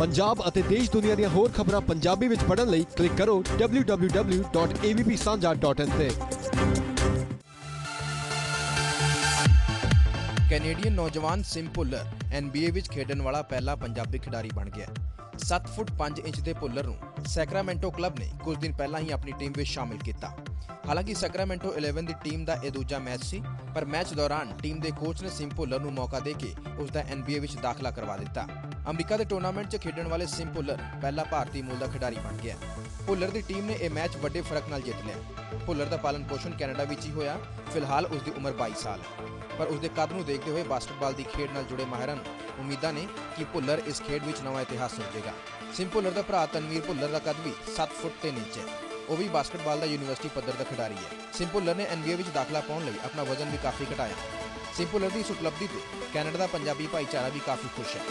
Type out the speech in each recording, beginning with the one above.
ਪੰਜਾਬ ਅਤੇ ਦੇਸ਼ ਦੁਨੀਆ ਦੀਆਂ ਹੋਰ ਖਬਰਾਂ ਪੰਜਾਬੀ ਵਿੱਚ ਪੜ੍ਹਨ ਲਈ ਕਲਿੱਕ ਕਰੋ www.avpsanja.in ਤੇ। ਕੈਨੇਡੀਅਨ ਨੌਜਵਾਨ ਸਿਮ ਭੁੱਲਰ NBA ਵਿੱਚ ਖੇਡਣ ਵਾਲਾ ਪਹਿਲਾ ਪੰਜਾਬੀ ਖਿਡਾਰੀ ਬਣ ਗਿਆ। 7 ਫੁੱਟ 5 ਇੰਚ ਦੇ ਭੁੱਲਰ ਨੂੰ ਸੈਕਰਾਮੈਂਟੋ ਕਲੱਬ ਨੇ ਕੁਝ ਦਿਨ ਪਹਿਲਾਂ ਹੀ ਆਪਣੀ ਟੀਮ ਵਿੱਚ ਸ਼ਾਮਿਲ ਕੀਤਾ। ਹਾਲਾਂਕਿ ਸੈਕਰਾਮੈਂਟੋ 11 ਦੀ ਟੀਮ ਦਾ ਇਹ ਦੂਜਾ ਮੈਚ ਸੀ, ਪਰ ਮੈਚ ਦੌਰਾਨ ਟੀਮ ਦੇ ਕੋਚ ਨੇ ਸਿਮ ਭੁੱਲਰ ਨੂੰ ਮੌਕਾ ਦੇ ਕੇ ਉਸ ਦਾ NBA ਵਿੱਚ ਦਾਖਲਾ ਕਰਵਾ ਦਿੱਤਾ। ਅਮਰੀਕਾ ਦੇ ਟੂਰਨਾਮੈਂਟ 'ਚ ਖੇਡਣ ਵਾਲੇ ਸਿਮ ਭੁੱਲਰ ਪਹਿਲਾ ਭਾਰਤੀ ਮੂਲ ਦਾ ਖਿਡਾਰੀ ਬਣ ਗਿਆ। ਭੁੱਲਰ ਦੀ ਟੀਮ ਨੇ ਇਹ ਮੈਚ ਵੱਡੇ ਫ਼ਰਕ ਨਾਲ ਜਿੱਤ ਲਿਆ। ਭੁੱਲਰ ਦਾ ਪਾਲਣ ਪੋਸ਼ਣ ਕੈਨੇਡਾ ਵਿੱਚ ਹੀ ਹੋਇਆ, ਫਿਲਹਾਲ ਉਸ ਦੀ ਉਮਰ 22 ਸਾਲ। ਹੈ ਪਰ ਉਸ ਦੇ ਕੱਦ ਨੂੰ ਦੇਖਦੇ ਹੋਏ ਬਾਸਕਟਬਾਲ ਦੀ ਖੇਡ ਨਾਲ ਜੁੜੇ ਮਾਹਿਰਾਂ ਨੂੰ ਉਮੀਦਾਂ ਨੇ ਕਿ ਭੁੱਲਰ ਇਸ ਖੇਡ ਵਿੱਚ ਨਵਾਂ ਇਤਿਹਾਸ ਸਿਰਜੇਗਾ ਸਿਮ ਭੁੱਲਰ ਦਾ ਭਰਾ ਤਨਵੀਰ ਭੁੱਲਰ ਦਾ ਕੱਦ ਵੀ 7 ਫੁੱਟ 3 ਇੰਚ ਉਹ ਵੀ ਬਾਸਕਟਬਾਲ ਦਾ ਯੂਨੀਵਰਸਿਟੀ ਪੱਧਰ ਦਾ ਖਿਡਾਰੀ ਹੈ। ਸਿਮ ਭੁੱਲਰ ਨੇ NBA ਵਿੱਚ ਦਾਖਲਾ ਪਾਉਣ ਲਈ ਆਪਣਾ ਵਜ਼ਨ ਵੀ ਕਾਫੀ ਘਟਾਇਆ। ਸਿਮ ਭੁੱਲਰ ਦੀ ਇਸ ਉਪਲਬਧੀ ਤੇ ਕੈਨੇਡਾ ਦਾ ਪੰਜਾਬੀ ਭਾਈਚਾਰਾ ਵੀ ਕਾਫੀ ਖੁਸ਼ ਹੈ।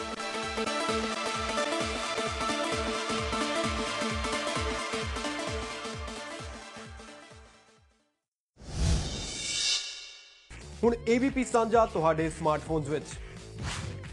ਹੁਣ AVP ਸਾਂਝਾ ਤੁਹਾਡੇ ਸਮਾਰਟਫੋਨਸ ਵਿੱਚ।